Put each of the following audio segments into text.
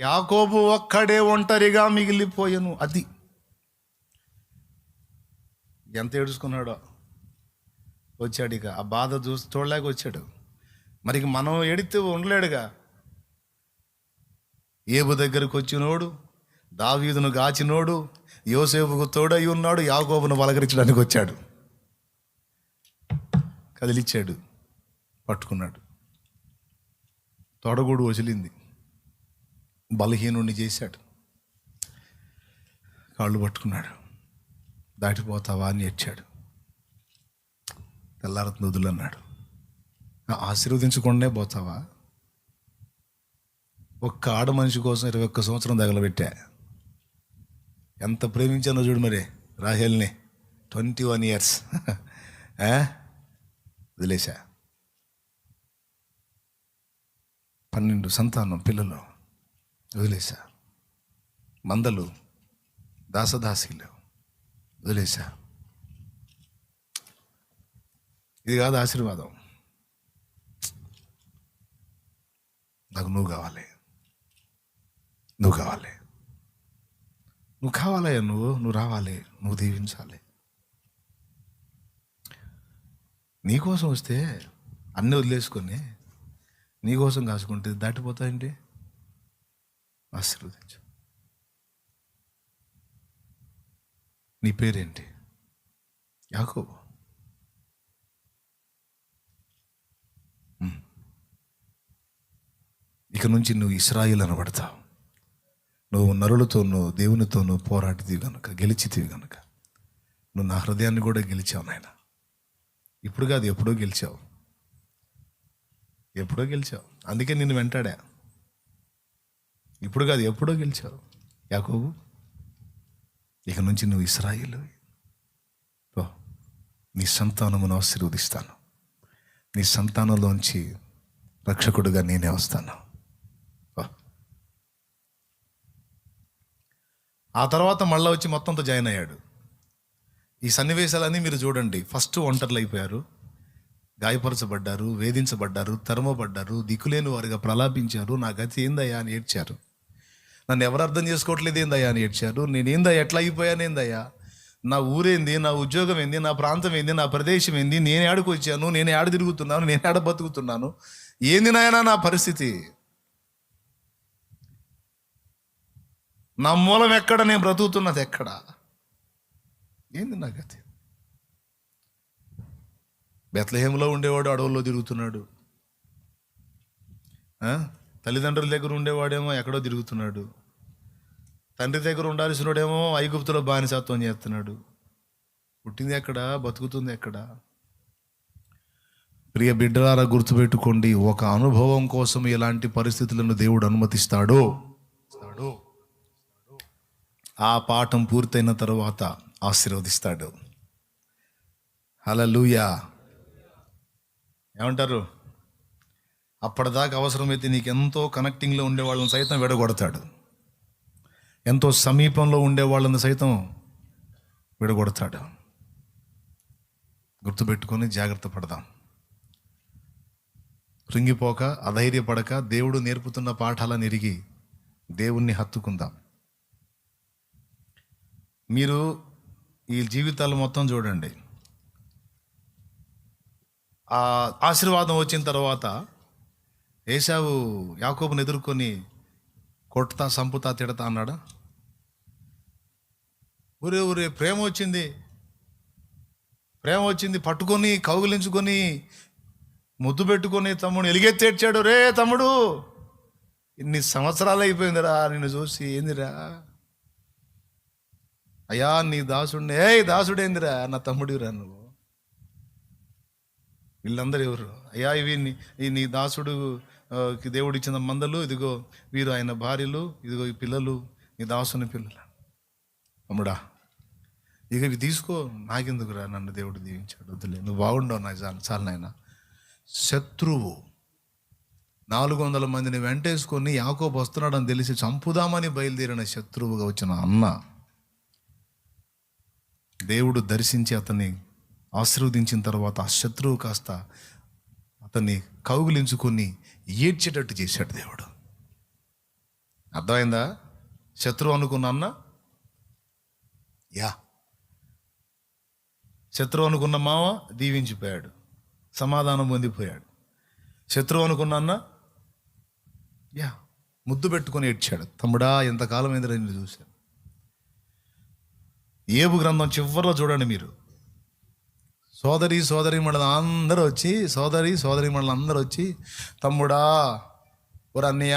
యాకోబు ఒక్కడే ఒంటరిగా మిగిలిపోయాను అది. ఎంత ఏడుచుకున్నాడో. వచ్చాడు ఇక. ఆ బాధ చూసి చూడలేక వచ్చాడు. మరి మనం ఎడితే ఉండలేడుగా. ఏబు దగ్గరకు వచ్చినోడు దావీదును గాచినోడు యోసేపుకు తోడై ఉన్నాడు యాకోబును పలకరించడానికి వచ్చాడు. కదిలిచ్చాడు పట్టుకున్నాడు. తొడగూడు వదిలింది బలహీనుణ్ణి చేశాడు. కాళ్ళు పట్టుకున్నాడు. దాటిపోతావా అని ఏడ్చాడు. తెల్లారత్ వదులు అన్నాడు ఆశీర్వదించకుండానే పోతావా? ఒక్క ఆడ మనిషి కోసం ఇరవై ఒక్క సంవత్సరం తగలబెట్టా. ఎంత ప్రేమించానో చూడు మరి రాహేల్ని. Twenty one years. వదిలేశా. పన్నెండు సంతానం పిల్లలు. వదిలేశా. మందలు దాసదాసీలు. వదిలేశా. ఇది కాదు ఆశీర్వాదం. నాకు నువ్వు కావాలి. నువ్వు కావాలి. నువ్వు కావాలయ్యా నువ్వు. నువ్వు రావాలి. నువ్వు దీవించాలి. నీకోసం వస్తే అన్నీ వదిలేసుకొని నీకోసం కాసుకుంటే దాటిపోతాయండి ఆశీర్వదించు. నీ పేరేంటి? యాకోబు. ఇక నుంచి నువ్వు ఇస్రాయిల్ అనబడతావు. నువ్వు నరులతోనూ దేవునితోనూ పోరాటిదివి గనుక గెలిచితివి గనుక నువ్వు నా హృదయాన్ని కూడా గెలిచావు నాయన. ఇప్పుడు కాదు ఎప్పుడో గెలిచావు. ఎప్పుడో గెలిచావు. అందుకే నిన్ను వెంటాడా? ఇప్పుడు కాదు ఎప్పుడో గెలిచావు. యాకోబు ఇక నుంచి నువ్వు ఇస్రాయిల్. నీ సంతానమును ఆశీర్వదిస్తాను. నీ సంతానంలోంచి రక్షకుడుగా నేనే వస్తాను. ఆ తర్వాత మళ్ళీ వచ్చి మొత్తంతో జాయిన్ అయ్యాడు. ఈ సన్నివేశాలన్నీ మీరు చూడండి. ఫస్ట్ ఒంటర్లు అయిపోయారు. గాయపరచబడ్డారు వేధించబడ్డారు తరమబడ్డారు దిక్కులేని వారిగా ప్రలాపించారు. నా గతి ఏందయ్యా అని ఏడ్చారు. నన్ను ఎవరు అర్థం చేసుకోవట్లేదు ఏందయ్యా అని ఏడ్చారు. నేనేందా ఎట్లా అయిపోయాను ఏందయ్యా? నా ఊరేంది నా ఉద్యోగం ఏంది నా ప్రాంతం ఏంది నా ప్రదేశం ఏంది నేను ఏడకు వచ్చాను నేను ఏడ తిరుగుతున్నాను నేను ఆడ బతుకుతున్నాను. ఏంది నాయనా నా పరిస్థితి? నా మూలం ఎక్కడ నేను బ్రతుకుతున్నది ఎక్కడ? ఏంది నా గతి? బెత్లహేములో ఉండేవాడు అడవుల్లో తిరుగుతున్నాడు. తల్లిదండ్రుల దగ్గర ఉండేవాడేమో ఎక్కడో తిరుగుతున్నాడు. తండ్రి దగ్గర ఉండాల్సినోడేమో ఐగుప్తులో బానిసత్వం చేస్తున్నాడు. పుట్టింది ఎక్కడ? బతుకుతుంది ఎక్కడ? ప్రియ బిడ్డలారా గుర్తుపెట్టుకోండి ఒక అనుభవం కోసం ఎలాంటి పరిస్థితులను దేవుడు అనుమతిస్తాడో? ఆ పాఠం పూర్తయిన తర్వాత ఆశీర్వదిస్తాడు. హల్లెలూయా. ఏమంటారు? అప్పటిదాకా అవసరమైతే నీకు ఎంతో కనెక్టింగ్లో ఉండే వాళ్ళని సైతం విడగొడతాడు. ఎంతో సమీపంలో ఉండే వాళ్ళని సైతం విడగొడతాడు. గుర్తుపెట్టుకొని జాగ్రత్త పడదాం. కృంగిపోక అధైర్యపడక దేవుడు నేర్పుతున్న పాఠాలను ఎరిగి దేవుణ్ణి హత్తుకుందాం. మీరు ఈ జీవితాలు మొత్తం చూడండి. ఆ ఆశీర్వాదం వచ్చిన తర్వాత ఏసావు యాకోబుని ఎదుర్కొని కొట్టుతా సంపుతా తిడతా అన్నాడా? ఊరే ఊరే ప్రేమ వచ్చింది. ప్రేమ వచ్చింది. పట్టుకొని కౌగిలించుకొని ముద్దు పెట్టుకొని తమ్ముడు ఎలిగెత్తేడ్చాడు. రే తమ్ముడు ఇన్ని సంవత్సరాలు అయిపోయిందిరా నిన్ను చూసి ఏందిరా? అయ్యా నీ దాసుడిని ఏ దాసుడేందిరా నా తమ్ముడిరా నువ్వు. వీళ్ళందరూ ఎవరు? అయ్యా ఇవి నీ- దాసుడు దేవుడు ఇచ్చిన మందలు ఇదిగో వీరు ఆయన భార్యలు ఇదిగో ఈ పిల్లలు నీ దాసుని పిల్లలు. అమ్ముడా ఇక ఇవి తీసుకో నాకెందుకురా నన్ను దేవుడు దీవించాడు వద్దులే నువ్వు బాగుండవు నా చాలు చాలు నాయన. శత్రువు నాలుగు వందల మందిని వెంటేసుకొని యాకోబు వస్తున్నాడని తెలిసి చంపుదామని బయలుదేరిన శత్రువుగా వచ్చిన అన్న దేవుడు దర్శించి అతన్ని ఆశీర్వదించిన తర్వాత ఆ శత్రువు కాస్త అతన్ని కౌగులించుకొని ఏడ్చేటట్టు చేశాడు దేవుడు. అర్థమైందా? శత్రువు అనుకున్న అన్న? యా. శత్రువు అనుకున్న మామ దీవించిపోయాడు. సమాధానం పొందిపోయాడు. శత్రువు అనుకున్న అన్న? యా. ముద్దు పెట్టుకొని ఏడ్చాడు. తమ్ముడా ఎంతకాలం అయిందిరా నేను చూశాను. ఏబు గ్రంథం చివరిలో చూడండి మీరు. సోదరి సోదరి మండలం అందరూ వచ్చి సోదరి సోదరి మండలం అందరూ వచ్చి తమ్ముడా ఓరు అన్నయ్య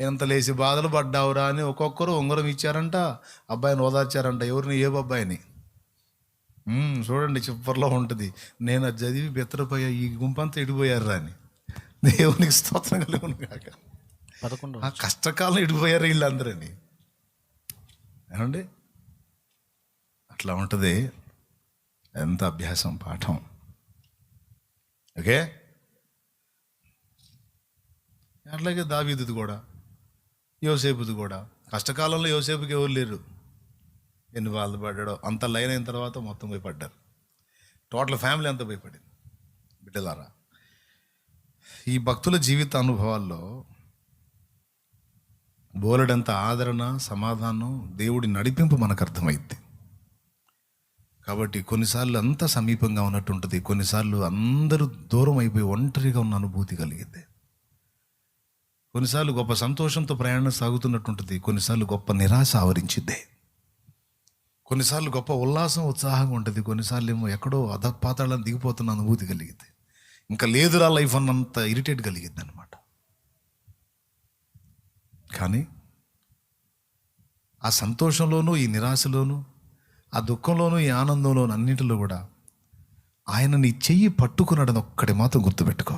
ఎంత లేచి బాధలు పడ్డావురా అని ఒక్కొక్కరు ఉంగరం ఇచ్చారంట అబ్బాయిని ఓదార్చారంట ఎవరిని? ఏ అబ్బాయిని? చూడండి చివరిలో ఉంటుంది. నేను అది చదివి బెత్తరపోయా ఈ గుంపంతా ఇడిపోయారు అని. దేవునికి స్తోత్రం కలిగి కాక పదకొండు ఆ కష్టకాలం ఇడిపోయారు వీళ్ళందరని. ఏమండి? అట్లా ఉంటుంది. ఎంత అభ్యాసం? పాఠం. ఓకే? అట్లాగే దావీదుది కూడా యోసేపుది కూడా. కష్టకాలంలో యోసేపుకి ఎవరు లేరు. ఎన్ని వాళ్ళు పడ్డాడో. అంత లైన్ అయిన తర్వాత మొత్తం పోయి పడ్డారు. టోటల్ ఫ్యామిలీ అంతా భయపడింది బిడ్డలారా ఈ భక్తుల జీవిత అనుభవాల్లో బోలెడంత ఆదరణ సమాధానం దేవుడి నడిపింపు మనకు అర్థమైంది కాబట్టి కొన్నిసార్లు అంత సమీపంగా ఉన్నట్టు ఉంటుంది కొన్నిసార్లు అందరూ దూరం అయిపోయి ఒంటరిగా ఉన్న అనుభూతి కలిగింది కొన్నిసార్లు గొప్ప సంతోషంతో ప్రయాణం సాగుతున్నట్టు ఉంటుంది కొన్నిసార్లు గొప్ప నిరాశ ఆవరించింది కొన్నిసార్లు గొప్ప ఉల్లాసం ఉత్సాహంగా ఉంటుంది. కొన్నిసార్లు ఏమో ఎక్కడో అధపాతాళం దిగిపోతున్న అనుభూతి కలిగింది ఇంకా లేదురా లైఫ్ అన్నంత ఇరిటేట్ కలిగింది అనమాట కానీ ఆ సంతోషంలోనూ ఈ నిరాశలోనూ ఆ దుఃఖంలోనూ ఈ ఆనందంలోనూ అన్నింటిలో కూడా ఆయన నీ చెయ్యి పట్టుకున్నాడని ఒక్కటి మాత్రం గుర్తుపెట్టుకో.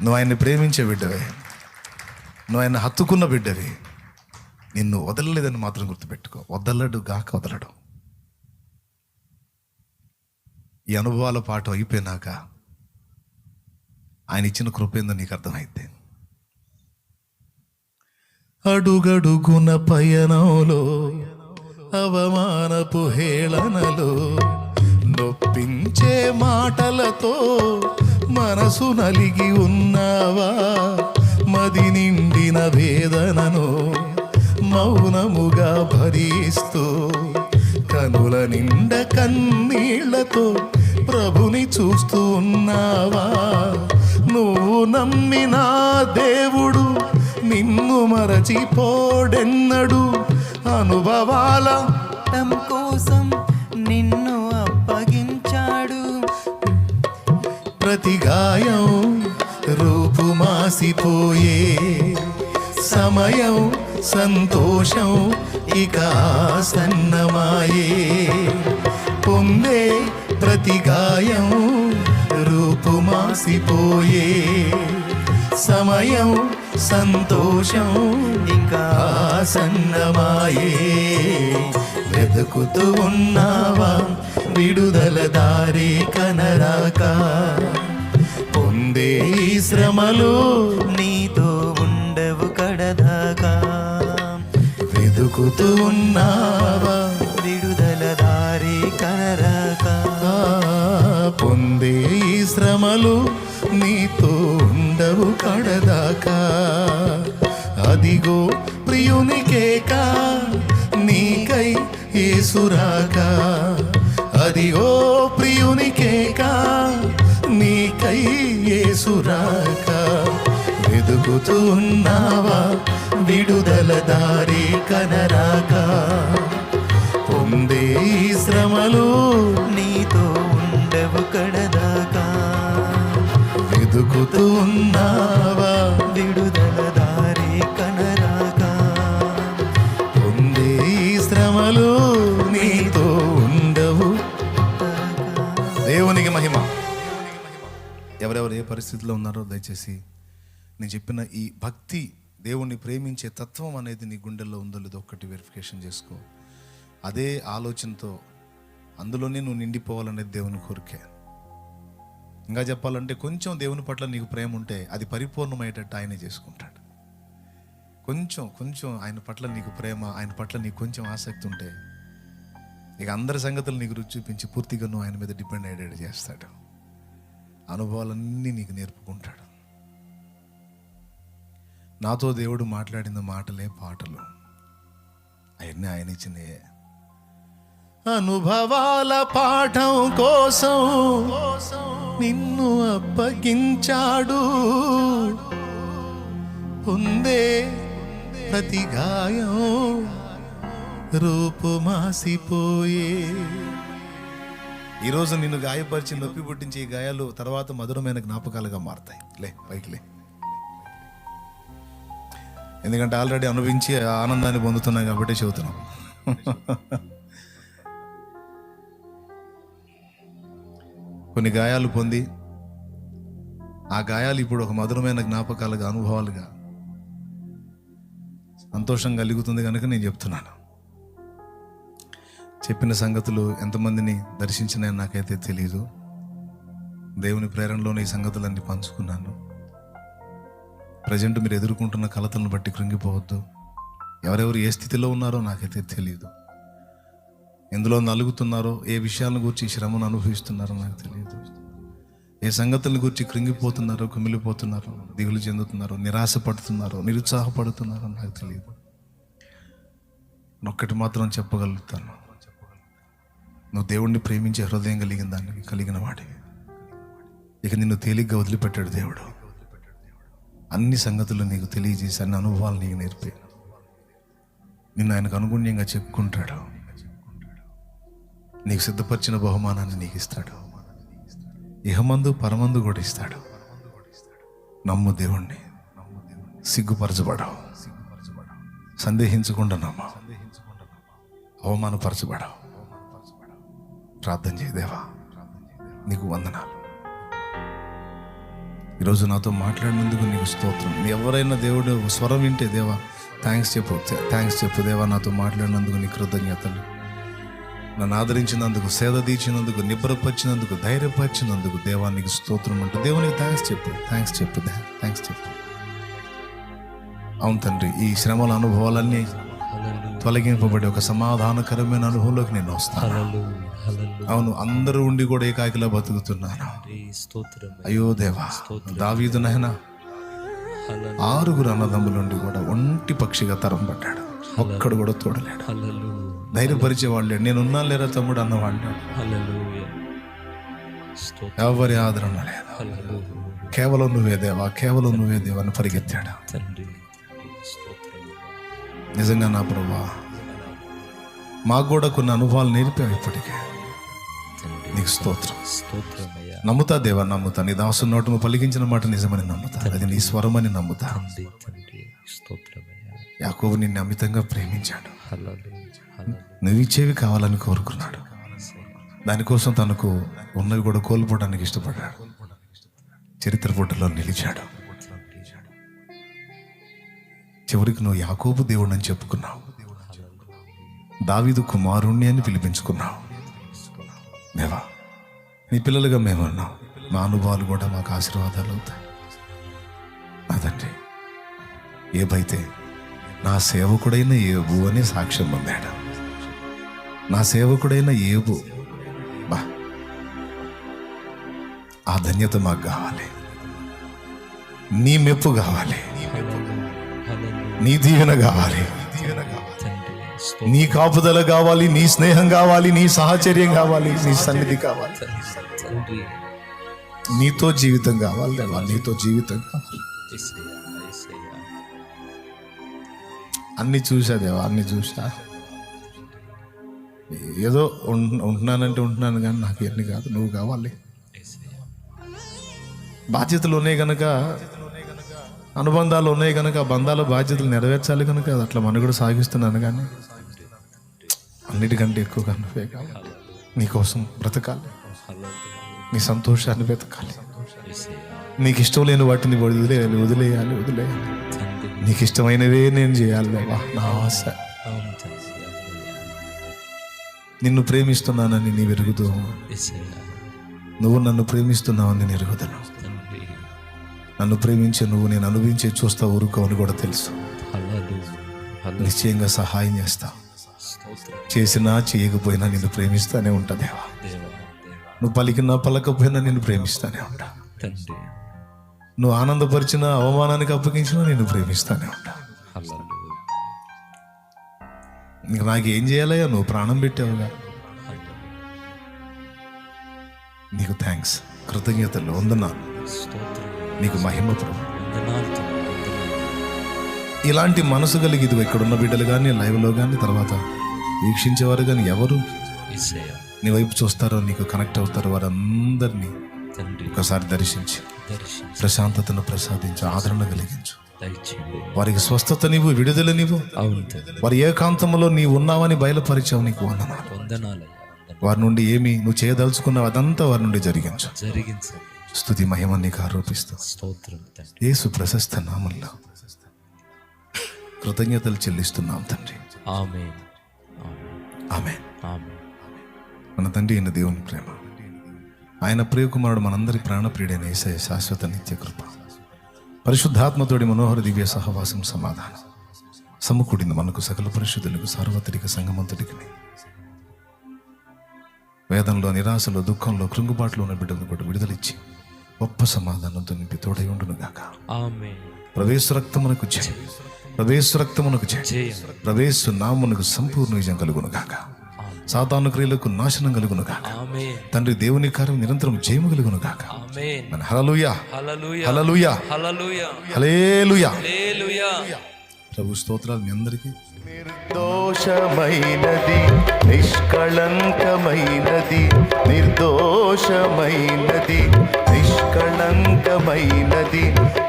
నువ్వు ఆయన్ని ప్రేమించే బిడ్డవే. నువ్వు ఆయన హత్తుకున్న బిడ్డవి. నిన్ను వదలలేదని మాత్రం గుర్తుపెట్టుకో. వదలడు గాక వదలడు. ఈ అనుభవాల పాఠం అయిపోయినాక ఆయన ఇచ్చిన కృప ఏందో నీకు అర్థమైతే. అడుగడుగున పయనంలో అవమానపు హేళనలో నొప్పించే మాటలతో మనసు నలిగి ఉన్నావా? మది నిండిన వేదనను మౌనముగా భరిస్తూ కనుల నిండ కన్నీళ్ళతో ప్రభుని చూస్తూ ఉన్నావా? నువ్వు నమ్మిన దేవుడు నిన్ను మరచిపోడెన్నడు. అనుభవాల. కోసం నిన్ను అప్పగించాడు. ప్రతి గాయం రూపుమాసిపోయే సమయం సంతోషం ఇక సన్నమాయే పొందే ప్రతి గాయం రూపుమాసిపోయే సమయం సంతోషం ఇంకా సన్నమాయే వెతుకుతూ ఉన్నావా విడుదల దారి కనరాక? పొందే శ్రమలు నీతో ఉండవు కడదాకా. వెతుకుతూ ఉన్నావా విడుదల దారి కనరాక? పొందే శ్రమలు నీతో ఉండవు కడదాకా. అదిగో ప్రియునికేక నీకై ఏసురాక అదిగో ప్రియునికేక నీకై ఏసురాక వెతుకుతూ ఉన్నావా విడుదల దారి కనరాక. పొందే శ్రమలు నీతో ఉండవు కడదాకా. వెతుకుతూ ఉన్నావా? విడుదల దారి కనరాగా పొందే ఈ శ్రమలు నీతో ఉండవు. దేవునికి మహిమ. ఎవరెవరు ఏ పరిస్థితిలో ఉన్నారో దయచేసి నేను చెప్పిన ఈ భక్తి దేవుణ్ణి ప్రేమించే తత్వం అనేది నీ గుండెల్లో ఉందో లేదో ఒక్కటి వెరిఫికేషన్ చేసుకో. అదే ఆలోచనతో అందులోనే నువ్వు నిండిపోవాలనేది దేవుని కోరికే. ఇంకా చెప్పాలంటే కొంచెం దేవుని పట్ల నీకు ప్రేమ ఉంటే అది పరిపూర్ణమయ్యేటట్టు ఆయనే చేసుకుంటాడు. కొంచెం కొంచెం ఆయన పట్ల నీకు ప్రేమ ఆయన పట్ల నీకు కొంచెం ఆసక్తి ఉంటే ఇక అందరి సంగతులు నీకు రుచి చూపించి పూర్తిగా నువ్వు ఆయన మీద డిపెండ్ అయ్యేటట్టు చేస్తాడు. అనుభవాలన్నీ నీకు నేర్పుకుంటాడు. నాతో దేవుడు మాట్లాడిన మాటలే పాటలు. అవన్నీ ఆయన ఇచ్చినాయే. అనుభవాల పాఠం కోసం నిన్ను అప్పగించాడు. పొందే ప్రతి గాయం రూపుమాసిపోయే. ఈరోజు నిన్ను గాయపరిచి నొప్పి పుట్టించే ఈ గాయాలు తర్వాత మధురమైన జ్ఞాపకాలుగా మారతాయి. లే పైకి లే. ఎందుకంటే ఆల్రెడీ అనుభవించి ఆనందాన్ని పొందుతున్నాం కాబట్టి చెబుతున్నాం. కొన్ని గాయాలు పొంది ఆ గాయాలు ఇప్పుడు ఒక మధురమైన జ్ఞాపకాలుగా అనుభవాలుగా సంతోషం కలుగుతుంది కనుక నేను చెప్తున్నాను. చెప్పిన సంగతులు ఎంతమందిని దర్శించినాయని నాకైతే తెలియదు దేవుని ప్రేరణలోని ఈ సంగతులన్నీ పంచుకున్నాను. ప్రజెంట్ మీరు ఎదుర్కొంటున్న కలతలను బట్టి కృంగిపోవద్దు. ఎవరెవరు ఏ స్థితిలో ఉన్నారో నాకైతే తెలియదు ఎందులో నలుగుతున్నారో ఏ విషయాలను గురించి శ్రమను అనుభవిస్తున్నారో నాకు తెలియదు. ఏ సంగతులను గురించి కృంగిపోతున్నారో కుమిలిపోతున్నారో దిగులు చెందుతున్నారో నిరాశపడుతున్నారో నిరుత్సాహపడుతున్నారో నాకు తెలియదు. ఒక్కటి మాత్రం చెప్పగలుగుతాను. నువ్వు దేవుణ్ణి ప్రేమించే హృదయం కలిగిన దాన్ని కలిగిన వాడివి. ఇక నిన్ను తేలిగ్గా వదిలిపెట్టాడు దేవుడు. అన్ని సంగతులు నీకు తెలియజేసి అన్ని అనుభవాలు నీకు నేర్పి. నిన్ను ఆయనకు అనుగుణ్యంగా చెప్పుకుంటాడు. నీకు సిద్ధపరిచిన బహుమానాన్ని నీకు ఇస్తాడు. ఇహమందు పరమందు కూడా ఇస్తాడు. నమ్ము దేవుణ్ణి. సిగ్గుపరచబడవు. సందేహించకుండా నమ్మ అవమానపరచబడవు. ప్రార్థన చేయదేవా నీకు వందనాలు. ఈరోజు నాతో మాట్లాడినందుకు నీకు స్తోత్రం. ఎవరైనా దేవుడు స్వరం వింటే దేవా థ్యాంక్స్ చెప్పు. థ్యాంక్స్ చెప్పు దేవా నాతో మాట్లాడినందుకు నీ కృతజ్ఞతలు. నన్ను ఆదరించినందుకు సేద తీర్చినందుకు నిబ్బరపరిచినందుకు ధైర్యపరిచినందుకు దేవా నీకు స్తోత్రం అంటూ దేవునికి థ్యాంక్స్ చెప్పు థ్యాంక్స్ చెప్పు థ్యాంక్స్ చెప్పు. అవును తండ్రి ఈ శ్రమల అనుభవాలన్నీ తొలగింపబడి ఒక సమాధానకరమైన అనుభవంలోకి నేను వస్తాను. అవును అందరూ ఉండి కూడా ఏకాకిలా బతుకుతున్నాను అయ్యో దేవా దావీదు నహన ఆరుగురు అన్నదమ్ముల నుండి కూడా ఒంటి పక్షిగా తరం పడ్డాడు ఒక్కడు కూడా తోడలేడు. హల్లెలూయా. ధైర్యపరిచేవాళ్ళు నేనున్నా లేరా తమ్ముడు? స్తోత్రం. ఎవరి ఆదరణ లేదు. కేవలం నువ్వే దేవా కేవలం నువ్వే దేవా అని పరిగెత్తాడు. స్తోత్రం. నిజంగా నా ప్రభా మాకు కూడా కొన్ని అనుభవాలు నేర్పావు ఇప్పటికే. నీకు స్తోత్రం. నమ్ముతా దేవా నమ్ముతా. నీ దాసు నోటు నువ్వు పలికించిన మాట నిజమని నమ్ముతా. అది నీ స్వరమని నమ్ముతా. స్తోత్రమయ్యా యాకోబు నిన్ను అమితంగా ప్రేమించాడు. నువ్వు ఇచ్చేవి కావాలని కోరుకున్నాడు. దానికోసం తనకు ఉన్నవి కూడా కోల్పోవడానికి ఇష్టపడ్డాడు. చరిత్ర పుటలో నిలిచాడు. చివరికి నువ్వు యాకోబు దేవుడు అని చెప్పుకున్నావు. దావీదు కుమారుణ్ణి అని పిలిపించుకున్నావు. దేవా నీ పిల్లలుగా మేము ఉన్నాం మా అనుభవాలు కూడా మాకు ఆశీర్వాదాలు అవుతాయి. అదండి. ఏబైతే నా సేవకుడైన ఏబు అని సాక్ష్యం పొందాడు. నా సేవకుడైన ఏబు బా ఆ ధన్యత మాకు కావాలి. నీ మెప్పు కావాలి. నీ దీవెన కావాలి. నీ కాపుదల కావాలి నీ స్నేహం కావాలి నీ సాహచర్యం కావాలి నీ సన్నిధి కావాలి. నీతో జీవితం కావాలి నీతో జీవితం కావాలి. అన్ని చూసా దేవా అన్ని చూసా. ఏదో ఉంటున్నానంటే ఉంటున్నాను కానీ నాకు ఎన్ని కాదు నువ్వు కావాలి. బాధ్యతలు ఉన్నాయి కనుక అనుబంధాలు ఉన్నాయి కనుక బంధాలు బాధ్యతలు నెరవేర్చాలి కనుక అది అట్లా మనుగడ సాగిస్తున్నాను కానీ అన్నిటికంటే ఎక్కువ నువ్వే కావాలి. నీకోసం బ్రతకాలి. నీ సంతోషాన్ని బ్రతకాలి నీకు ఇష్టం లేని వాటిని వదిలేయాలి వదిలేయాలి వదిలేయాలి. నీకు ఇష్టమైనవే నేను చేయాలి దేవా నా ఆశ. నిన్ను ప్రేమిస్తున్నానని నీ వెరుగుతూ నువ్వు నన్ను ప్రేమిస్తున్నావని నేను ఎరుగుదను నన్ను ప్రేమించే నువ్వు నేను అనుభవించే చూస్తా ఊరుకోవని కూడా తెలుసు. నిశ్చయంగా సహాయం చేస్తా. చేసినా చేయకపోయినా నిన్ను ప్రేమిస్తానే ఉంటా దేవా. నువ్వు పలికినా పలకపోయినా నిన్ను ప్రేమిస్తానే ఉంటా. నువ్వు ఆనందపరిచిన అవమానానికి అప్పగించినా నేను ప్రేమిస్తానే ఉంటా. ఇంక నాకు ఏం చేయాలయ్యా? నువ్వు ప్రాణం పెట్టావుగా. నీకు థ్యాంక్స్. కృతజ్ఞతలు. వందనాలు. స్తోత్రం నీకు మహిమ ప్రభు. ఇలాంటి మనసు కలిగి ఇది ఇక్కడున్న బిడ్డలు కానీ లైవ్లో కానీ తర్వాత వీక్షించేవారు కానీ ఎవరు? నీ వైపు చూస్తారో నీకు కనెక్ట్ అవుతారో వారందరినీ తండ్రి ఒకసారి దర్శించి. ప్రశాంతతను ప్రసాదించు ఆదరణ కలిగించు. వారికి స్వస్థతనివ్వు విడుదలనివ్వు అవును తండ్రి. వారి ఏకాంతంలో నీ ఉన్నావని బయలుపరిచావు నీకు వందనాలు. వందనాలయ్యా వందనాలు. వారి నుండి ఏమి నువ్వు చేయదలుచుకున్నావు అదంతా వారి నుండి జరిగించు. స్తుతి మహిమ నీకు ఆరోపిస్తూ. స్తోత్రం తండ్రి. యేసు ప్రశస్త నామంలో కృతజ్ఞతలు చెల్లిస్తున్నాం తండ్రి. ఆమె ఆమె ఆమె మన తండ్రి అయిన దేవుని ప్రేమ. ఆయన ప్రియకుమారుడు మనందరి ప్రాణప్రియుడైన ఏసయ శాశ్వత నిత్య కృప. పరిశుద్ధాత్మతోడి మనోహర దివ్య సహవాసం సమాధానం. సమకూడింది మనకు సకల పరిశుద్ధులకు సార్వత్రిక సంగమంతుడికి వేదంలో నిరాశలో దుఃఖంలో కృంగుబాటులో ఉన్న బిడ్డలను కూడా విడుదలిచ్చి గొప్ప సమాధానంతో నింపి తోడై ఉండును గాక. ఆమె ప్రవేశ రక్తమునకు జయ. ప్రవేశ రక్తమునకు జయ. ప్రవేశ నామునకు సంపూర్ణ విజయం కలుగును సాతాను క్రియలకు నాశనం కలుగును గాక. తండ్రి దేవుని కార్యం నిరంతరం జయము కలుగును గాక. మన హలలుయా హలలుయా హలేలుయా ప్రభు స్తోత్రాలు మీ అందరికీ. నిర్దోషమైనది నిష్కళంకమైనది నిర్దోషమైనది నిష్కళంకమైనది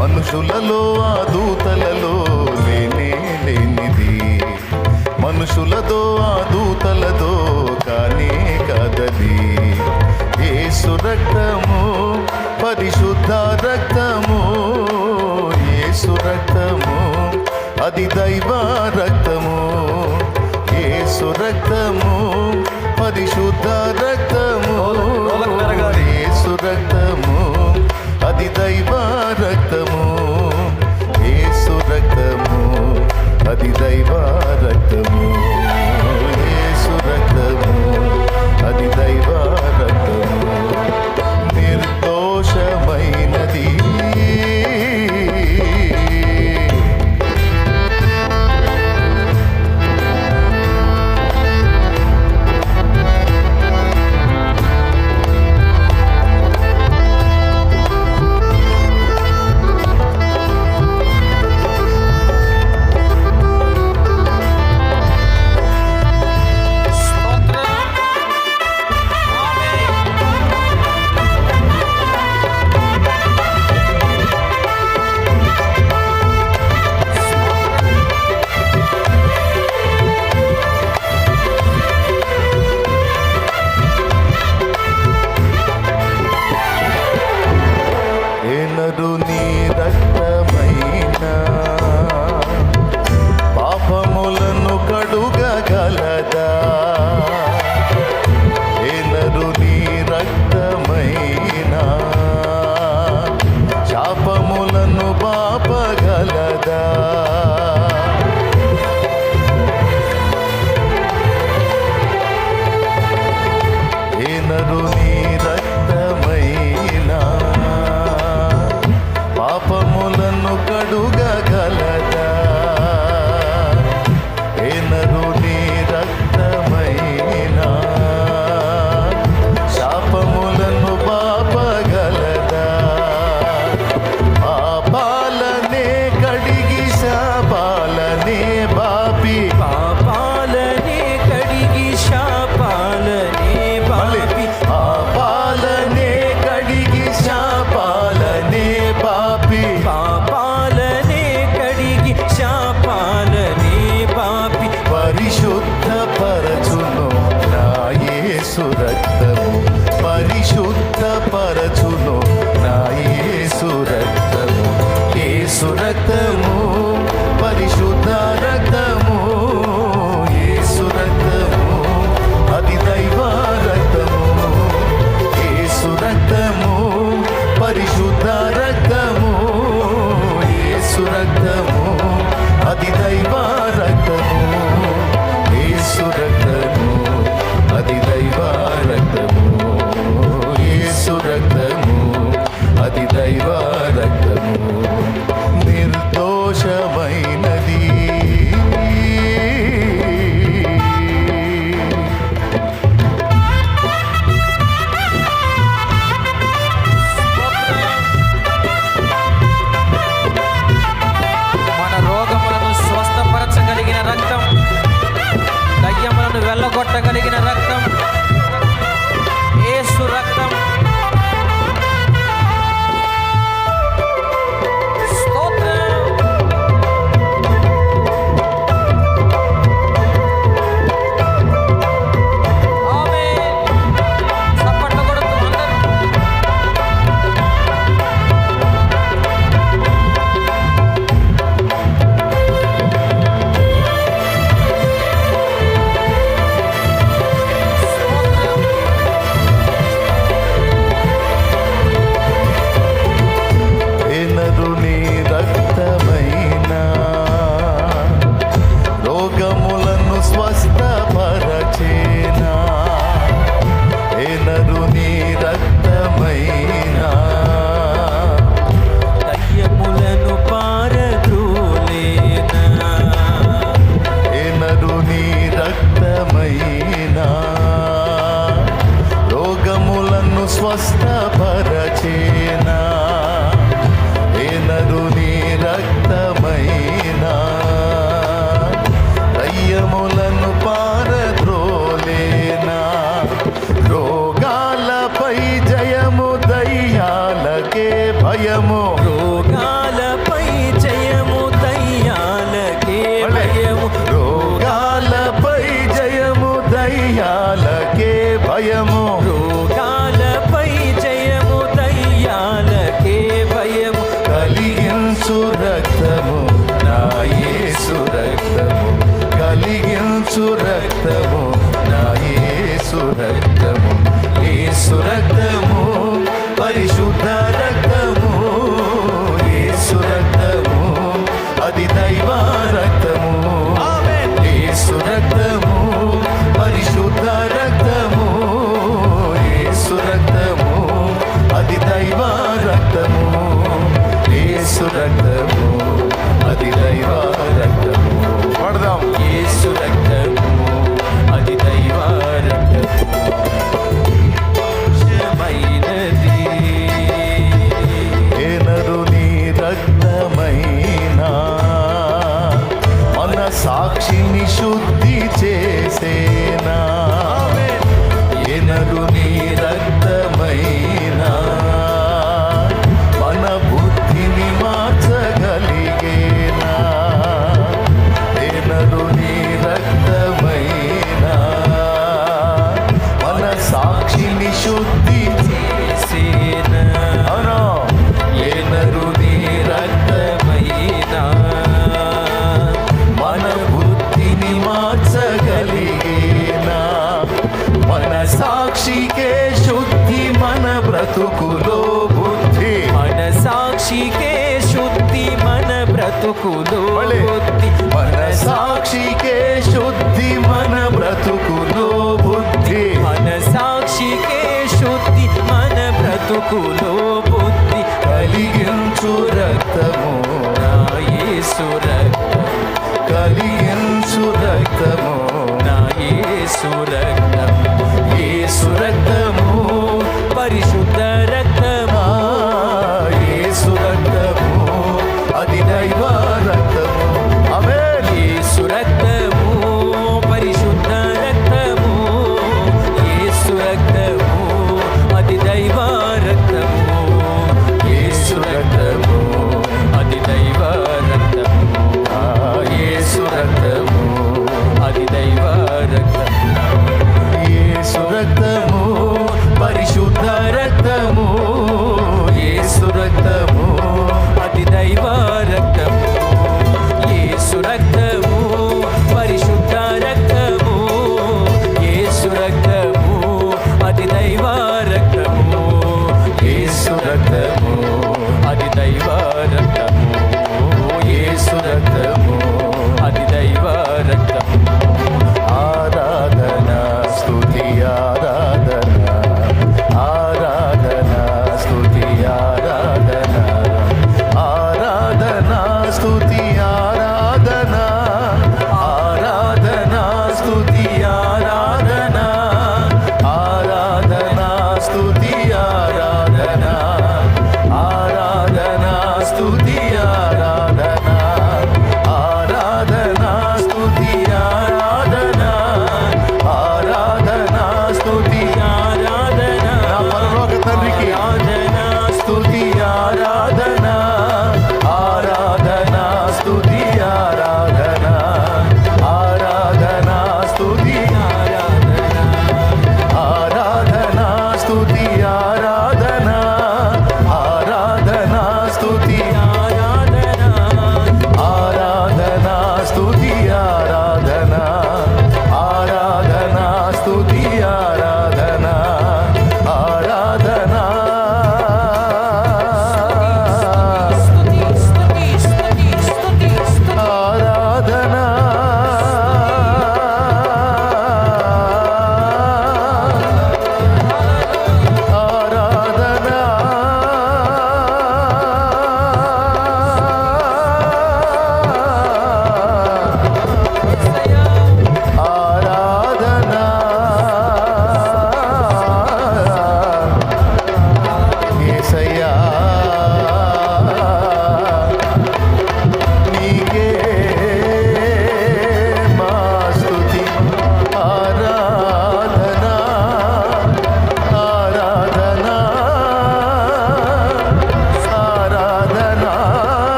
మనుషులలో ఆ దూతలలో లేనే లేనిది. మనుషులతో ఆ దూతలతో కానే కాదది ఏసు రక్తము పరిశుద్ధ రక్తము ఏసు రక్తము అది దైవ రక్తము ఏసు రక్తము పరిశుద్ధ రక్తము ఏసు రక్తము అది దైవ అది దైవ రక్తము Unidas బ్రతుకులో బుద్ధి కలిగించురా.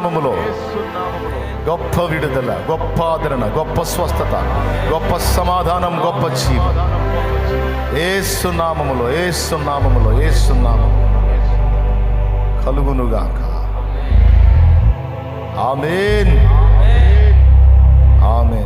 నామములో గొప్ప విడుదల గొప్ప ఆదరణ గొప్ప స్వస్థత గొప్ప సమాధానం గొప్ప జీవం. ఏసునామములో ఏసునామములో ఏసునామము కలుగునుగాక. ఆమెన్.